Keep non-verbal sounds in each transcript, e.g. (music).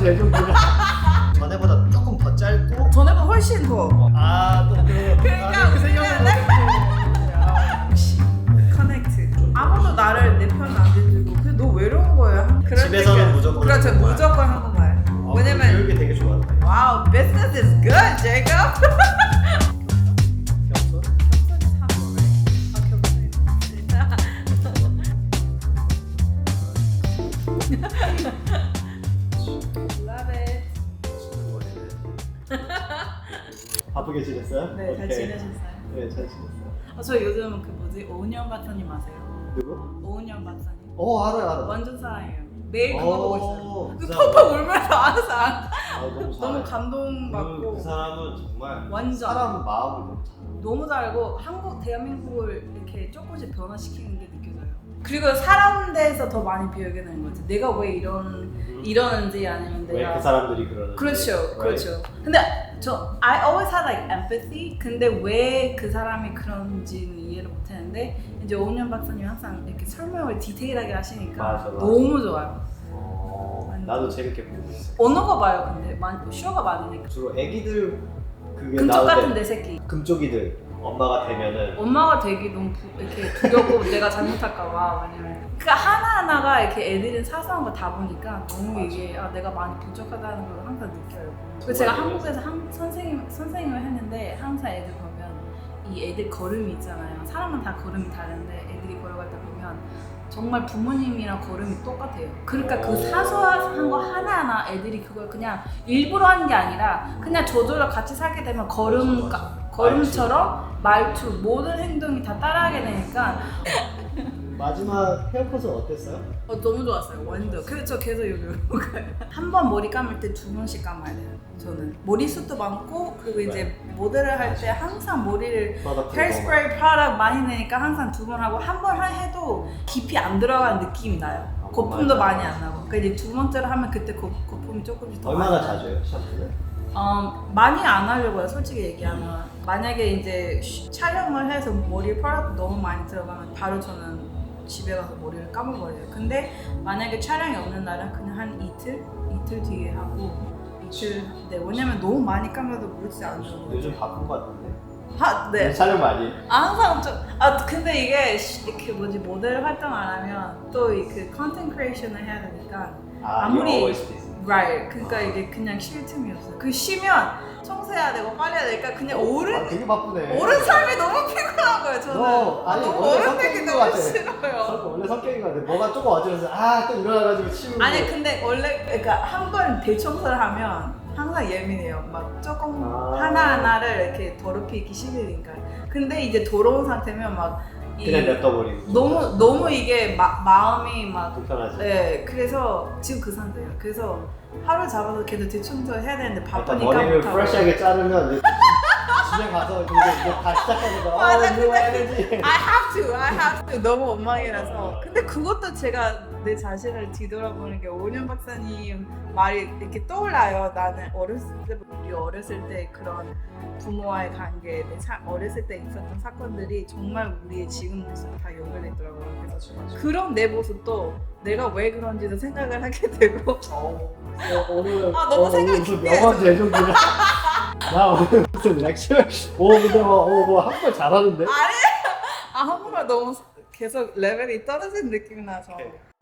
제일 좀 그래. 전에보다 조금 더 짧고 전에보다 훨씬 더 아또그 그러니까 그 생각을. 커넥트. 아무도 나를 내편안 들고 그냥 너 외로운. 한- 그럴 집에서는 때가- 무조건 그렇죠 한국말. 무조건 한국말. 어, 왜냐면 교육이 되게 좋았네. 와우 business is good, Jacob. (laughs) 어, 저 요즘 그 뭐지 오은영 박사님 아세요? 누구? 오은영 박사님. 어, 알아요, 알아요. 완전 사랑해요. 매일 그거 보고 있어요. 그그 펑펑 울면서 항상 아, 너무 (laughs) 너무 잘해. 감동받고 그, 그 사람은 정말 완전. 사람 마음을 너무 잘해. 너무 잘하고 한국 대한민국을 이렇게 조금씩 변화시키는 게 느껴져요. 그리고 사람 대해서 더 많이 배우게 되는 것 같아요. 내가 왜 이런 이러는지 아니면 왜 내가 그 사람들이 그러는지. 그렇죠, right? 그렇죠. 근데 저 I always had like empathy. 근데 왜 그 사람이 그런지는 이해를 못했는데 이제 오은영 박사님 항상 이렇게 설명을 디테일하게 하시니까 맞아, 맞아. 너무 좋아요. 어, 나도 재밌게 보고 있어. 언어가 봐요, 근데 많, 쇼가 많으니까. 주로 애기들 그게 때 같은 내 새끼. 금쪽이들 엄마가 되면은 엄마가 되기 너무 부- 이렇게 두렵고 (laughs) 내가 잘못할까봐 왜냐면 그러니까 하나하나가 이렇게 애들은 사소한 거 다 보니까 너무 맞아. 이게 아, 내가 많이 부족하다는 걸 항상 느껴요. 그래서 제가 정말 한국에서 한, 선생님 선생님을 했는데 항상 애들 보면 이 애들 걸음이 있잖아요. 사람은 다 걸음이 다른데 애들이 걸어갈 때 보면 정말 부모님이랑 걸음이 똑같아요. 그러니까 그 오. 사소한 거 하나하나 애들이 그걸 그냥 일부러 하는 게 아니라 그냥 저절로 같이 살게 되면 걸음 맞아, 맞아. 걸음처럼 말투 모든 행동이 다 따라하게 되니까. 마지막 헤어컷은 어땠어요? 어, 너무 좋았어요. 완전. 그래서 저 계속 여기 오고 가요. 한 번 머리 감을 때 두 번씩 감아야 돼요 저는. 머리숱도 많고 그리고 이제 모델을 할 때 항상 머리를 프로덕트 헤어스프레이 프로덕트 많이 내니까 항상 두 번 하고 한 번 해도 깊이 안 들어간 느낌이 나요. 아, 거품도. 많이 안 나고. 그러니까 이제 두 번째로 하면 그때 거, 거품이 조금씩 더 얼마나 많이 자주 해요 샴푸를? 어, 많이 안 하려고요, 솔직히 얘기하면. 만약에 이제 쉬- 촬영을 해서 머리에 프로덕트 너무 많이 들어가면 바로 저는 집에 가서 머리를 감아버려요. 근데 만약에 촬영이 없는 날은 그냥 한 이틀? 이틀 뒤에 하고 이틀. 네, 왜냐면 너무 많이 감아도 물지 안 좋은 요즘. 바쁜 것 같은데 하, 네. 촬영 많이 아, 항상 좀, 아, 근데 이게 시- 이렇게 뭐지, 모델 활동 안 하면 또그 컨텐츠 크리에이션을 해야 되니까 아, 아무리-. Right. 그러니까 이게 그냥 쉴 틈이 없어요. 그 쉬면 청소해야 되고 빨래해야 되니까 그냥 오른 아, 되게 바쁘네 오른 삶이 너무 피곤한 거예요. 저는 너, 아니, 너무 원래 오른 되기 성격인 너무 것 같아. 싫어요. 성- 원래 성격인 것 같아 뭐가 조금 어지러워서 아 또 일어나가지고 치우고 아니 근데 원래 그러니까 한 번 대청소를 하면 항상 예민해요. 막 조금 아. 하나 하나를 이렇게 더럽히기 싫으니까. 근데 이제 더러운 상태면 막 이- 그냥 냅둬버리고 너무 너무 이게 마, 마음이 막 불편하지 네, 그래서 지금 그 상태예요. 그래서 하루 잡아서 계속 대청소 해야 되는데 일단 바쁘니까 머리를 못하고. 프레시하게 자르면 이제 (laughs) 집에 가서 이제 이제 다 시작하는 거야 맞아, 어, 근데 new energy. I have to, I have to. 너무 원망이라서. 근데 그것도 제가 내 자신을 뒤돌아보는 게 오은영 박사님 말이 이렇게 떠올라요. 나는 어렸을 때부터 우리 어렸을 때 그런 부모와의 관계, 내 사- 어렸을 때 있었던 사건들이 정말 우리의 지금 모습 다 연결되더라고요. 그래서. 그런 내 모습도 내가 왜 그런지도 생각을 하게 되고 어, 오늘 아, 너무 어, 생각이 오늘 해서. 제조기야 나 오늘 무슨 렉처 오 근데 뭐뭐 한번 잘하는데 아니 아 한국말 너무 계속 레벨이 떨어진 느낌이 나서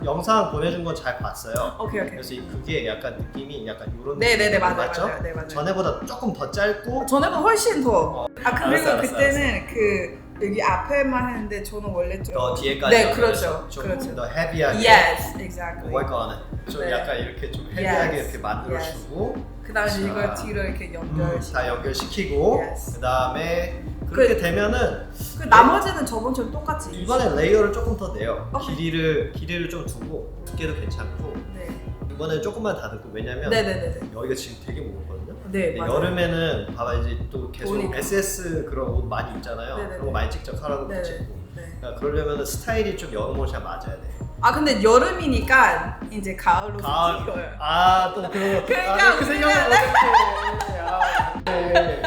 영상 보내준 건 잘 봤어요 오케이 오케이 그래서 이- 그게 약간 느낌이 약간 이런 네네네 맞아요 맞죠? 맞아요 네 맞아요 전에보다 조금 더 짧고 전에보다 훨씬 더. 어, 아 그리고 알았어, 알았어, 그때는 그 여기 앞에만 했는데 저는 원래 좀. 더 뒤에까지 네, 그렇죠, 좀 그렇죠. 더 헤비하게 Yes, exactly. work on it 좀 네. 약간 이렇게 좀 헤비하게 Yes, 이렇게 만들어주고 그다음에 자. 이걸 뒤로 이렇게 연결. 음, 다 연결시키고 Yes. 그 다음에 그렇게 되면은 그 나머지는 저번처럼 똑같이. 이번에 레이어를 조금 더 내요 어. 길이를 길이를 좀 두고 두께도 괜찮고 네. 이번에 조금만 다듬고 왜냐면 네네네네. 여기가 지금 되게 무겁거든요 네 근데 맞아요. 여름에는 봐봐 이제 또 계속 더우니까. SS 그런 옷 많이 입잖아요 네네네. 그런 거 많이 직접 네네. 찍고 네. 그러니까 그러려면 스타일이 좀 여름 옷이 맞아야 돼 아 근데 여름이니까 이제 가을로 가을. 찍어요. 아또 그, 그러니까 아, 그 생각을 못했네 아, 네.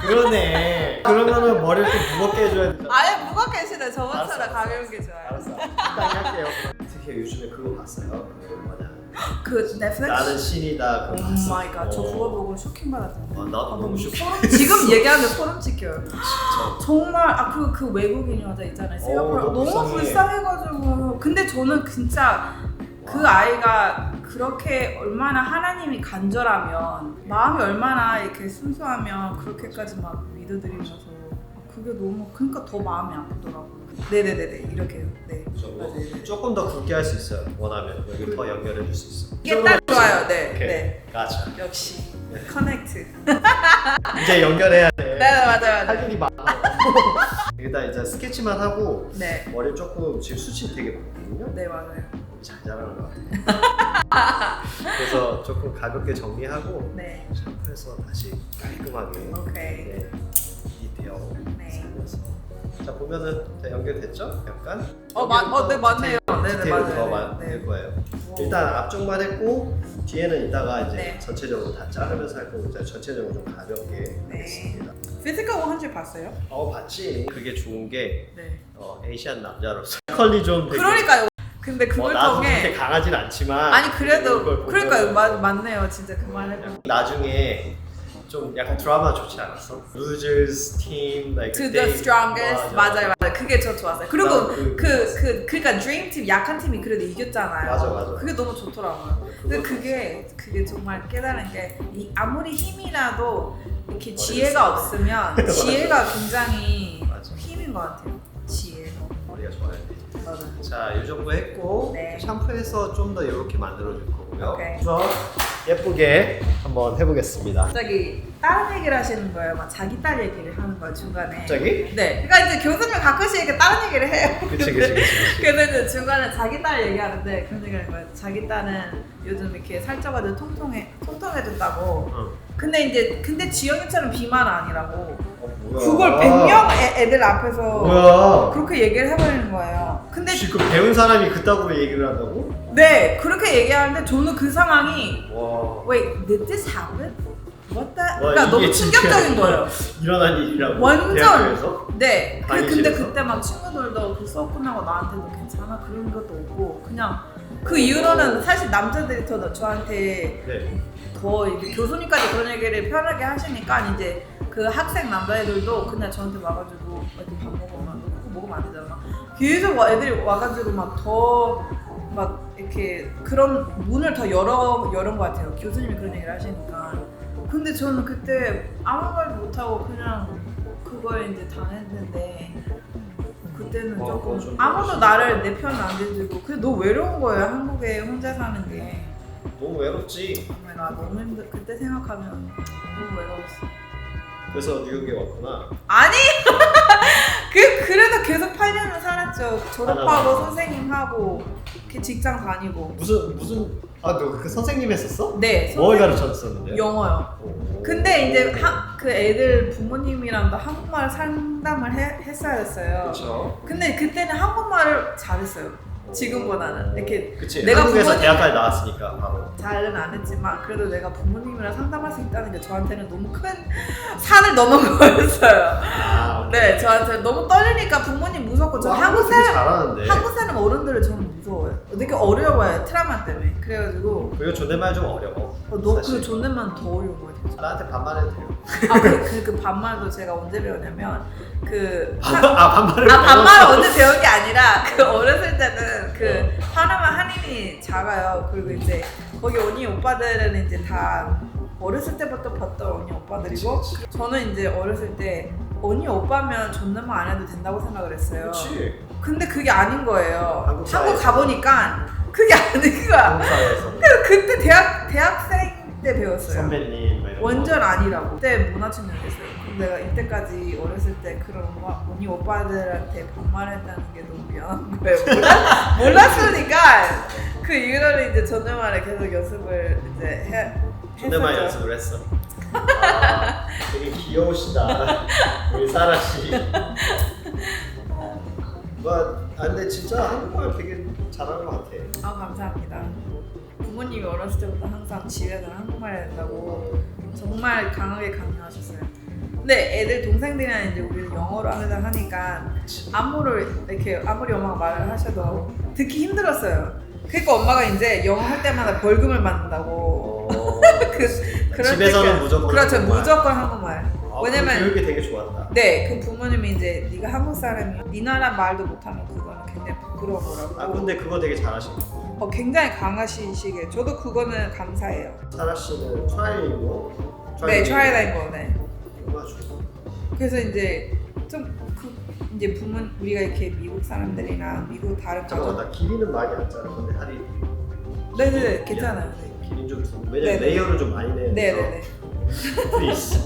그러네. 그러면은 머리를 좀 무겁게 해줘야 되잖아 아예 무겁게 싫어. 저번처럼 알았어, 알았어, 가벼운 게 좋아요. 알았어. 적당히 할게요. 특히 요즘에 그거 봤어요? 그 (gasps) 그 넷플릭스. 나는 신이다. 오. 마이 갓. 저 어. 그거 보고 쇼킹 받았던데. 아, 나도 아, 너무 쇼킹. 소름 지금 얘기하는데 소름 찍혀요. (gasps) 진짜. 정말 아그그 외국인 여자 있잖아요. 싱가포르 너무 너무 불쌍해. 불쌍해 가지고 근데 저는 진짜 그 아이가 그렇게 얼마나 하나님이 간절하면 마음이 얼마나 이렇게 순수하면 그렇게까지 막 믿어드리면서 그게 너무 그러니까 더 마음이 아프더라고요. 네네네네 이렇게요. 네. 맞아요. 조금, 조금 더 굵게 할 수 있어요. 원하면 여기 더 연결해 줄 수 있어. 이게 딱 좋아요. 네. 오케이. 네. 가자. 역시 네. 커넥트. (laughs) 이제 연결해야 돼. 네 맞아요 할 맞아요. 일이 많아. (laughs) 일단 이제 스케치만 하고 네. 머리 조금 지금 수치 되게 많거든요. 네 맞아요. 잘 자라는 것 같아요. (laughs) 그래서 조금 가볍게 정리하고 네. 샴푸해서 다시 깔끔하게 오케이. 네, 디테일 네. 살려서 자 보면은 자, 연결됐죠? 약간 어, 맞- 어, 네, 맞네요. 네 네, 디테일 맞아요. 더 네, 많을 네. 거예요. 오. 일단 앞쪽만 했고 뒤에는 이따가 이제 네. 전체적으로 다 자르면서 할 거고 이제 전체적으로 좀 가볍게 네. 하겠습니다. 피지컬 한줄 봤어요? 어 봤지? 그게 좋은 게 네. 어, 에이시안 남자로서 (laughs) 컬리 좀 되게 그러니까요. 근데 뭐 그걸 나도 그렇게 통해 강하진 않지만 아니 그래도 보면은 그러니까요. 맞, 맞네요. 진짜 그 말해도 나중에 좀 약간 드라마 좋지 않았어? Losers team like To the they- strongest. 맞아요 맞아요. 그게 저 좋았어요. 그리고 나도 그 그- 그 그러니까 드림 팀 약한 팀이 그래도 이겼잖아요. 맞아, 맞아. 그게 너무 좋더라고요. 근데 그거 그게 그게 정말 깨달은 게 이 아무리 힘이라도 이렇게 지혜가. 없으면 (laughs) 지혜가 굉장히 맞아. 힘인 것 같아요. 지혜. 머리가 좋아야 돼. 맞아요. 자, 이 정도 했고 네. 샴푸해서 좀 더 이렇게 만들어 줄 거고 요. 오케이. 그래서 예쁘게 한번 해보겠습니다. 갑자기 다른 얘기를 하시는 거예요 막 자기 딸 얘기를 하는 거예요 중간에 갑자기? 네 그러니까 이제 교수님 가끔씩 이렇게 다른 얘기를 해요 그치, 그치, 그치. 그치. 그래서 이제 중간에 자기 딸 얘기하는데 그런 얘기를 하는 거예요. 자기 딸은 요즘 이렇게 살쪄가지고 통통해 통통해졌다고. 응. 근데 이제 근데 지영이처럼 비만 아니라고. 어, 뭐야. 그걸 100명 애, 애들 앞에서 뭐야? 그렇게 얘기를 해버리는 거예요. 근데 지금 배운 사람이 그따구로 얘기를 한다고? 네 그렇게 얘기하는데 저는 그 상황이 와. Wait, did this happen? What the? 와, 그러니까 이게 너무 진짜 충격적인 거예요. (laughs) 일어난 일이라고. 완전. 대학교에서? 네. 그, 근데? 그때 막 친구들도 그 수업 끝나고 나한테도 괜찮아 그런 것도 없고 그냥 그 이후로는 사실 남자들이 더 저한테 네. 더 이제 교수님까지 그런 얘기를 편하게 하시니까 이제 그 학생 남자애들도 그냥 저한테 와가지고 애들 밥 먹으면 너 그거 먹으면 안 되잖아. 계속 와- 애들이 와가지고 막 더 막 이렇게 그런 문을 더 열어 열은 것 같아요. 교수님이 그런 얘기를 하시니까. 근데 저는 그때 아무 말도 못 하고 그냥 그걸 이제 당했는데 그때는 어, 조금 좀 아무도. 나를 내 편을 안 대주고 근데 너무 외로운 거예요 한국에 혼자 사는 게. 너무 외롭지. 내가 너무 힘들 그때 생각하면 너무 외로웠어. 그래서 뉴욕에 왔구나. 아니 (laughs) 그 그래도 계속 8년을 살았죠. 졸업하고 하나만. 선생님 하고 이렇게 직장 다니고. 무슨 무슨 아너 그 선생님 했었어? 네. 뭘 선생님- 가르쳤었는데? 영어요. 오. 근데 이제 하, 그 애들 부모님이랑도 한국말 상담을 해, 했어야 했어요. 그렇죠. 근데 그때는 한국말을 잘했어요. 지금보다는 이렇게 그치. 내가 한국에서 부모님- 대학까지 나왔으니까 바로. 잘은 안 했지만 그래도 내가 부모님이랑 상담할 수 있다는 게 저한테는 너무 큰 산을 넘은 (laughs) 거였어요. 아. 네, 저한테 너무 떨리니까 부모님 무섭고 저 와, 한국 사람 잘하는데. 한국 사람 어른들을 저는 무서워요. 되게 어려워요 트라우마 때문에. 그래가지고 그리고 존댓말 좀 어려워. 어, 너그 사실. 존댓말 더 어려운 거 같아요. 나한테 반말해도 돼요. 아그 그, 그 반말도 제가 언제 배웠냐면 그아 반말을. 아 반말? 언제 배운 게 아니라 그 어렸을 때는 그 하나만 한인이 작아요. 그리고 이제 거기 언니 오빠들은 이제 다 어렸을 때부터 봤던 언니 오빠들이고 그치, 그치. 저는 이제 어렸을 때 언니 오빠면 존댓말 안 해도 된다고 생각을 했어요. 그렇지. 근데 그게 아닌 거예요. 한국 한국, 사회에서. 가보니까 그게 아닌 거야. 한국 그때 대학 대학생 때 배웠어요. 선배님 거. 완전 아니라고. 그때 문화충격이었어요. 내가 이때까지 어렸을 때 그런 거 언니 오빠들한테 반말했다는 게 너무 미안한 거예요. (laughs) 몰라, 몰랐으니까 그 이후로는 이제 존댓말을 계속 연습을 이제 해. 존댓말 했었죠. 연습을 했어. 아, 되게 귀여우시다. 우리 사라 씨. (laughs) 뭐, 아 근데 진짜 한국말 되게 잘하는 것 같아. 아 감사합니다. 부모님이 어렸을 때부터 항상 집에서 한국말 한다고 정말 강하게 강요하셨어요. 근데 애들 동생들이랑 이제 우리는 영어로 항상 하니까 아무를 이렇게 아무리 엄마가 말을 하셔도 듣기 힘들었어요. 그러니까 엄마가 이제 영어 할 때마다 벌금을 받는다고. 어, (laughs) 그 그럴 집에서는 때가- 무조건 그렇죠 한국말. 무조건 한국말. 아, 왜냐면- 그 교육이 되게 좋았다. 네, 그 부모님이 이제 네가 한국 사람이 네 나라 말도 못하면 그거는 굉장히 부끄러워라고. 아 근데 그거 되게 잘하시고 어, 굉장히 강하시시게. 저도 그거는 감사해요. 사라 씨는 트라이앵고 네, 트라이라인 거. 네. 그래서 이제 좀 그 이제 부모 우리가 이렇게 미국 사람들이나 미국 다른 잠깐만. 나 길이는 많이 안 자라 근데 할이 네네네 괜찮아요. 네. 길이 좀 왜냐면 네네. 레이어를 좀 많이 내야 네네네. 플리즈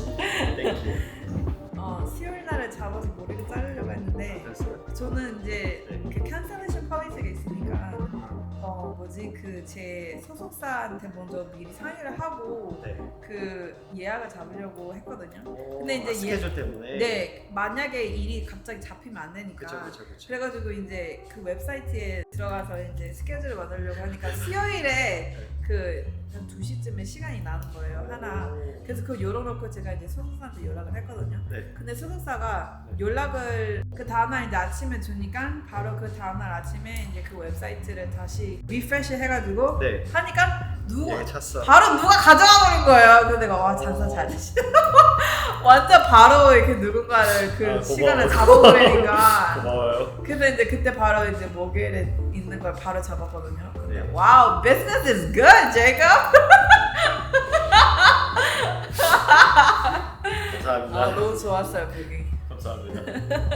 뭐지 그 제 소속사한테 먼저 미리 상의를 하고 네. 그 예약을 잡으려고 했거든요. 근데 이제 아, 스케줄 때문에 네 만약에 일이 갑자기 잡히면 안 되니까. 그쵸 그쵸 그쵸 그래가지고 이제 그 웹사이트에 들어가서 이제 스케줄을 만들려고 하니까 (laughs) 수요일에 그 한 2시쯤에 시간이 나는 거예요 하나. 그래서 그거 열어놓고 제가 이제 소속사한테 연락을 했거든요. 네. 근데 소속사가 네. 연락을 그 다음날 이제 아침에 주니까 바로 그 다음날 아침에 이제 그 웹사이트를 다시 리프레시 해가지고 네. 하니까 누구 예, 찼어 바로 누가 가져가 버린 거예요. 그래서 내가 와 장사 잘했어 (laughs) 완전 바로 이렇게 누군가를 그 아. 시간을 잡아버리니까. (laughs) 고마워요. 그래서 이제 그때 바로 이제 목요일에 있는 걸 바로 잡았거든요. 근데 네. 와우, business is good, Jacob. (laughs) 감사합니다 아 너무 좋았어요, 그게. 감사합니다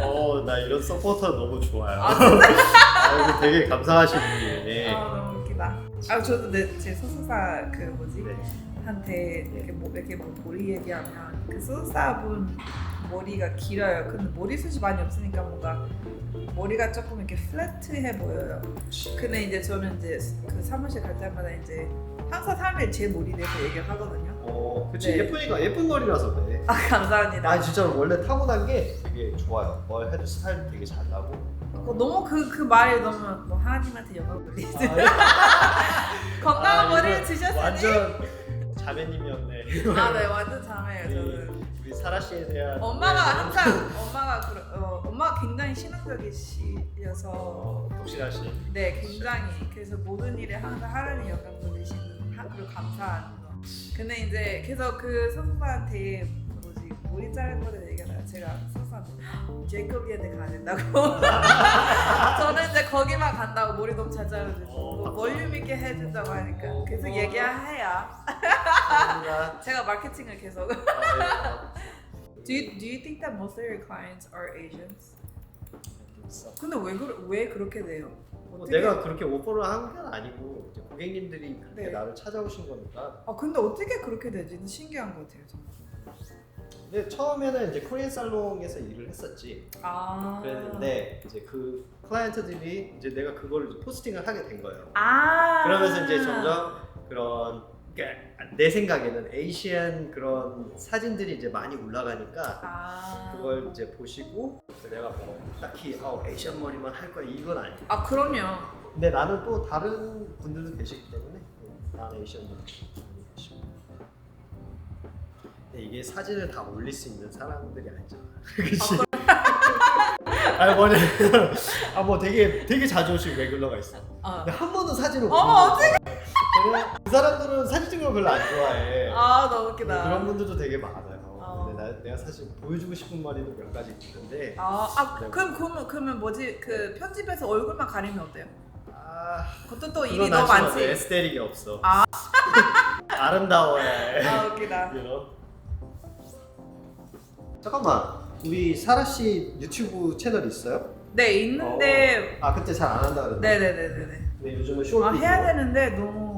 어 나 이런 서포터 너무 좋아요 아, (laughs) 아 되게 감사하신 분이네 아 너무 웃기다. 아 저도 내 제 소속사 그 뭐지 네. 한테 이렇게 뭐 이렇게 뭐 머리 얘기하면 그 소속사분 머리가 길어요. 근데 머리숱이 많이 없으니까 뭔가 머리가 조금 이렇게 플랫해 보여요. 근데 이제 저는 이제 그 사무실 갈 때마다 이제 항상 사람들이 제 머리에 대해서 얘기를 하거든요. 어 그치 네. 예쁘니까 예쁜 머리라서 그래 아 감사합니다. 아 진짜 원래 타고난 게 되게 좋아요 뭘 해도 스타일 되게 잘 나고 어, 너무 그, 그 말이 너무 뭐 하나님한테 영광 돌리지 (laughs) 건강한 아, 머리를 이거 주셨으니 완전 자매님이었네 아 네 완전 자매예요 저는 사라 씨에 대한 엄마가 네, 항상 엄마가 그러, 어, 엄마가 굉장히 신앙적이시여서 어, 독실하신 네 굉장히 그래서 모든 일에 항상 하나님 영광 돌리시는 하- 그리고 감사한 거. 근데 이제 그래서 그 선수한테 뭐지 머리 자른 거를 얘기하다가 제가 선수한테 제이콥이한테 가야 된다고. (laughs) 저는 이제 거기만 간다고 머리 너무 잘 자르고 어, 뭐 볼륨 있게 해준다고 하니까 어, 계속 어. 얘기해야 감사합니다. (laughs) 제가 마케팅을 계속. 아, 네. Do you, do you think that most of your clients are Asians? 있어. 근데 왜, 그러, 왜 그렇게 돼요? 뭐 어떻게- 내가 그렇게 오퍼를 한 건 아니고 이제 고객님들이 그렇게 네. 나를 찾아오신 거니까 아 근데 어떻게 그렇게 되지? 신기한 것 같아요 정말. 근데 처음에는 이제 코리안 살롱에서 일을 했었지 아 그랬는데 이제 그 클라이언트들이 이제 내가 이제 포스팅을 하게 된 거예요 아 그러면서 이제 점점 그런 그러니까 내 생각에는 에이시안 그런 사진들이 이제 많이 올라가니까 아 그걸 이제 보시고 내가 뭐 딱히 어, 에이시안 머리만 할 거야 이건 아니야. 아 그럼요. 근데 나는 또 다른 분들도 계시기 때문에 나는 에이시안 머리. 근데 이게 사진을 다 올릴 수 있는 사람들이 아니잖아. (laughs) 그렇지? 아니 뭐냐? (laughs) 아뭐 되게 되게 자주 오신 레귤러가 있어. 아, 근데 한 번도 사진을 못 어머, 찍어. 그 사람들은 사진 찍는 걸 별로 안 좋아해. 아 너무 웃기다. 그런 분들도 되게 많아요. 어. 근데 나, 내가 사실 보여주고 싶은 머리는 몇 가지 있는데 아, 아 그럼 그러면 그러면 뭐지 그 편집에서 얼굴만 가리면 어때요? 아 그것도 또 일이 너무. 많지. 에스테릭이 없어. 아. (laughs) 아름다워야 해. 아 웃기다. (laughs) 잠깐만 우리 사라 씨 유튜브 채널 있어요? 네 있는데 아 그때 잘 안 한다 그랬는데. 네네네네네. 근데 요즘은 쇼트. 아 해야 되는데 너무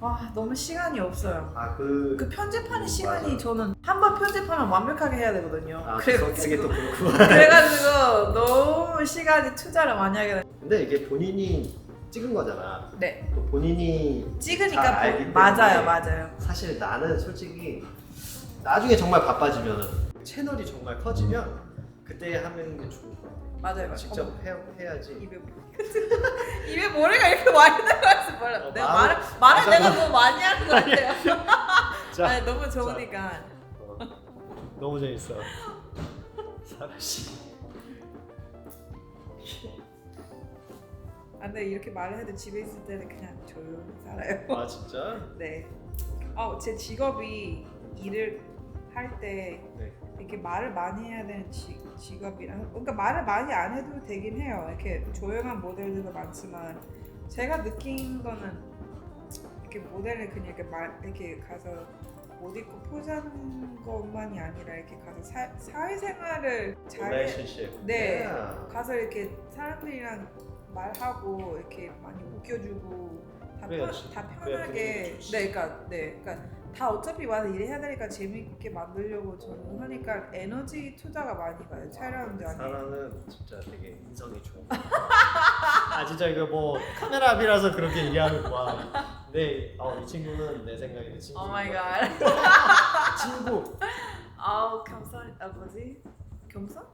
아 너무 시간이 없어요. 아그 그 편집하는 시간이 맞아. 저는 한 번 편집하면 완벽하게 해야 되거든요. 아, 그거 그게 또 그렇고. (laughs) 그래가지고 너무 시간이 투자를 많이 하게 돼. 근데 이게 본인이 찍은 거잖아. 네 또 본인이 잘 찍으니까 알기 보- 맞아요 때문에 맞아요. 사실 나는 솔직히 나중에 정말 바빠지면 채널이 정말 커지면 그때 하는 게 좋을 것 같아. 맞아요. 맞아요. 직접 해, 해야지. 입에 (laughs) 입에 머리가 이렇게 많이 들어 가서 몰라. 어, 내가 마음- 말을 말을 아, 내가. 너무 많이 하는 것 같아요. (laughs) 자, (laughs) 아니 너무 좋으니까. 어, 너무 재밌어. (laughs) 사라 씨. 아, 근데 이렇게 말을 해도 집에 있을 때는 그냥 조용히 살아요. 아 진짜? 네. 어, 제 직업이 일을 할 때 네. 이렇게 말을 많이 해야 되는 지, 직업이라 그러니까 말을 많이 안 해도 되긴 해요. 이렇게 조용한 모델들도 많지만 제가 느낀 거는 이렇게 모델을 그냥 이렇게 말 이렇게 가서 옷 입고 포즈하는 것만이 아니라 이렇게 가서 사, 사회생활을 잘 relationship. 네. Yeah. 가서 이렇게 사람들이랑 말하고 이렇게 많이 웃겨주고 다, 그래야 편, 지- 다 그래야 편하게 좋지. 네, 그러니까 네, 그러니까 다 어차피 와서 일해야 되니까 재밌게 만들려고 저는 하니까 에너지 투자가 많이 가요 촬영도 아니고 사라는 진짜 되게 인성이 좋은 거. 아 진짜 이거 뭐 카메라 앞이라서 그렇게 얘기하는 거야. 네, 어, 이 친구는 내 생각에는 친구. 오 마이 갓. 친구. 아우 겸손 아 뭐지? 겸손?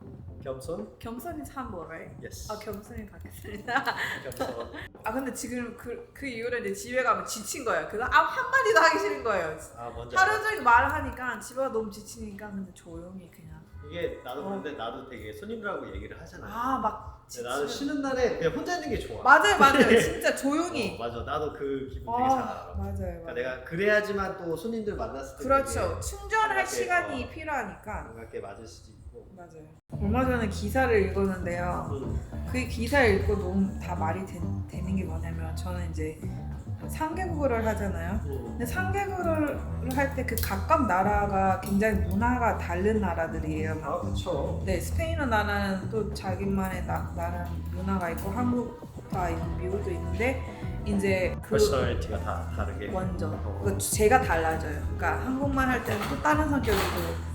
겸손? 겸손이 참뭐 right? Yes. 아 겸손이 갖겠습니다. 겸손. (laughs) 아 근데 지금 그, 그 이후로 이제 집에 가면 지친 거예요. 그래서 아 한마디도 하기 싫은 거예요. 아 뭔지 하루. 종일 말을 하니까 집에 가 너무 지치니까 근데 조용히 그냥 이게 나도 어. 그런데 나도 되게 손님들하고 얘기를 하잖아. 아막 근데 나는 쉬는 날에 그냥 혼자 있는 게 좋아. 맞아요 맞아요 (laughs) 진짜 조용히 어, 맞아. 나도 그 기분 아, 되게 잘 알아. 맞아요 그러니까 맞아요 내가 그래야지만 또 손님들 만났을 때 그렇죠 되게 충전할 시간이 어. 필요하니까 반갑게 맞을 수도 있고. 맞아요 얼마 전에 기사를 읽었는데요 음. 그 기사를 읽고 너무 다 말이 되, 되는 게 뭐냐면 저는 이제 상계국어를 하잖아요 음. 근데 상계국어를 할 때 그 각각 나라가 굉장히 문화가 다른 나라들이에요 막아 그렇죠. 네, 스페인어 나라는 또 자기만의 나, 나라 문화가 있고 한국과 있고 미국도 있는데 이제 그 퍼스널리티가 다 다르게. 완전 어. 그 제가 달라져요. 그러니까 한국말 할 때는 또 다른 성격이고.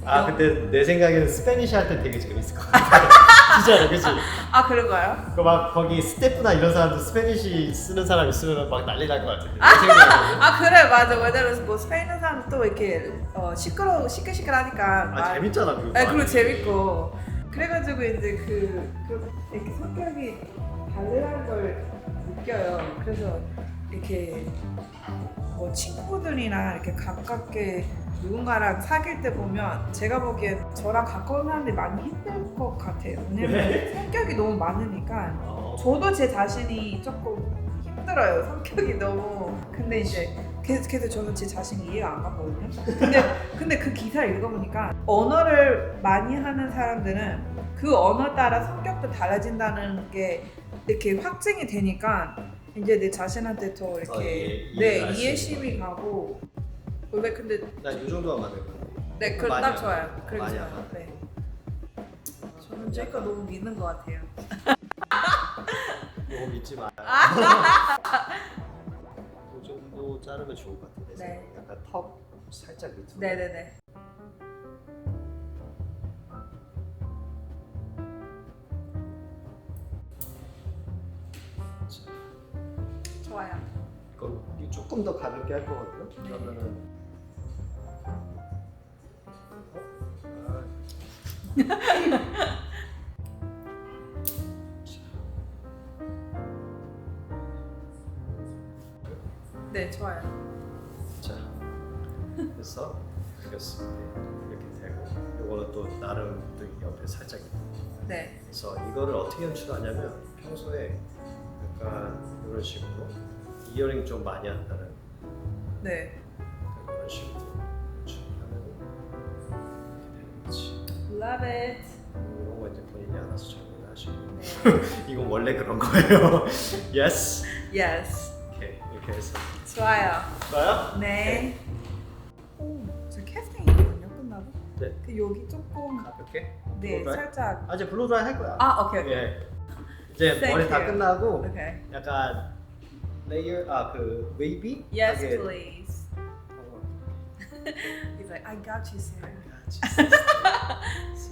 아 영- 근데 내 생각에는 스페니쉬 할 때 되게 재밌을 것 같아. 진짜로 (laughs) 그치? 아 그런가요? 그막 거기 스태프나 이런 사람들 스페니쉬 쓰는 사람 있으면 막 난리 날 것 같은데. 내 생각에는. 아 그래 맞아 맞아. 뭐 스페인어 사람 또 이렇게 어, 시끄러 시끌시끌하니까 아 말- 재밌잖아 그거. 아 그리고 재밌고. 그래가지고 이제 그, 그 이렇게 성격이 다르다는 걸 느껴요. 그래서 이렇게 뭐 친구들이나 이렇게 가깝게 누군가랑 사귈 때 보면 제가 보기엔 저랑 가까운 사람들이 많이 힘들 것 같아요. 왜냐면 왜? 성격이 너무 많으니까 어. 저도 제 자신이 조금 힘들어요. 성격이 너무. 근데 이제 계속해서 저는 제 자신이 이해가 안 갔거든요. 근데 근데 그 기사를 읽어보니까 언어를 많이 하는 사람들은 그 언어 따라 성격도 달라진다는 게 이렇게 확증이 되니까 이제 내 자신한테 더 이렇게 어, 이해- 이해가 네 할수 이해심이 있는 가고 왜 근데 난이 정도 하면 될것 같아. 네 그럼 많이 딱 안 좋아요. 많이 좋아요. 네. 저는 제거 너무 믿는 것 같아요. 너무 믿지 마. 이 정도 자르면 좋을 것 같은데. 네. 약간 턱 살짝 밑으로. 네네네. 좋아요. 이거 이거 조금 더 가볍게 할 거거든요. 네. 그러면은. 어? (laughs) 네 좋아요. 아, 자, 그래서 이겼을 때 이렇게 되고, 이거는 또 나름 또 옆에 살짝. 네. 그래서 이거를 어떻게 연출하냐면 평소에 약간 이런 식으로 이어링 좀 많이 한다는 네. 약간 이런 식으로 이렇게 되는 거지. Love it. 이런 거 이제 본인이 알아서 정리를 하시고 네. (laughs) 이건 원래 그런 거예요. (laughs) yes. yes. 이렇게 이렇게 해서 좋아요. 좋아요? 네. 오, 저 캐스팅이거든요. 끝나고. 네. 그 여기 조금 가볍게. 네 블로드라이? 살짝. 아 이제 블로드라이 할 거야. 아 오케이 오케이. 예. 이제 Thank 머리 다 you. 끝나고 오케이. 약간 레이어 아그 웨이비? Yes 하게 please. 어, (laughs) He's like I got you sir. 같이 (laughs) sister. sister 같이. (laughs)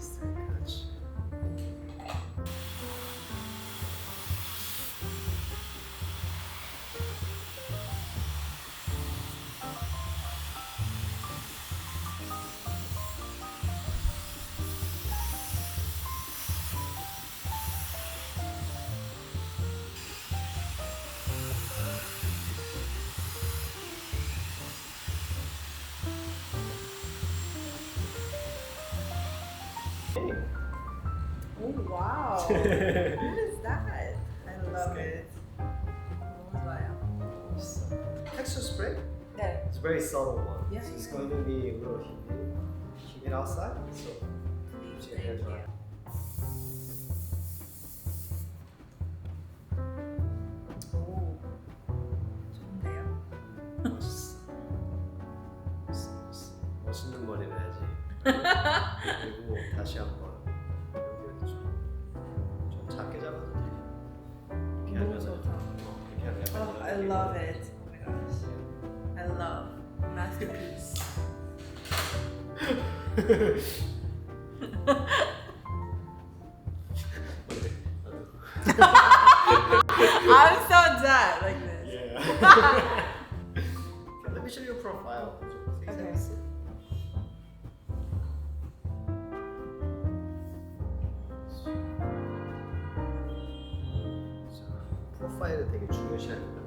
Oh wow. (laughs) What is that? I love it. texture spray. 네. It's a very subtle one. Yeah, so it's yeah. going to be a little humid, humid outside. So Please, Yeah, thank yeah. you. 오, 좋은데요? 멋있어. 멋있어, 멋있어. 멋있는 머리를 해야지. 다시 한번 여기를 좀, 좀 작게 잡아도 돼. 이렇게 너무 하면은 좋다. 어, 이렇게 하면 약간 Oh, 이런 I love it. Oh my gosh. I love masterpiece. (laughs) 프로파일을 되게 중요시하거든요.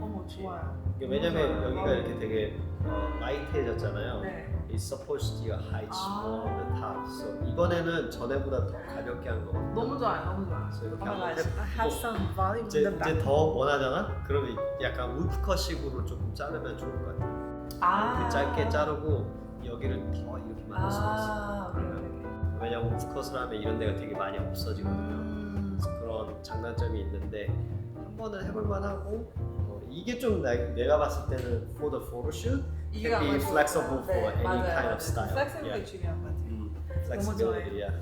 (gasps) 어머 좋아요. 이게 왜냐면 여기가 좋아요. 이렇게 되게 어, 라이트해졌잖아요. 네. It's supposed to hide 아. on the top. So 이번에는 전에보다 더 가볍게 한 거거든요. 너무 좋아요, 너무 좋아요. 그래서 이렇게 한번 gosh, I 해보고 have some volume 이제, in the 이제 back. 더 원하잖아? 그러면 약간 우드컷식으로 조금 자르면 좋을 것 같아요. 아. 이렇게 짧게 자르고 여기를 더 이렇게 만들 수가 있어요. 아, 오케이. 왜냐면 우드컷을 하면 이런 데가 되게 많이 없어지거든요. 음. 장단점이 있는데 한 번은 해볼 만 하고 어, 이게 좀 나, 내가 봤을 때는 for the photo shoot 이게 can be flexible 네, for any kind of style. Yeah. 중요한 것 같아요. 음, flexibility, yeah.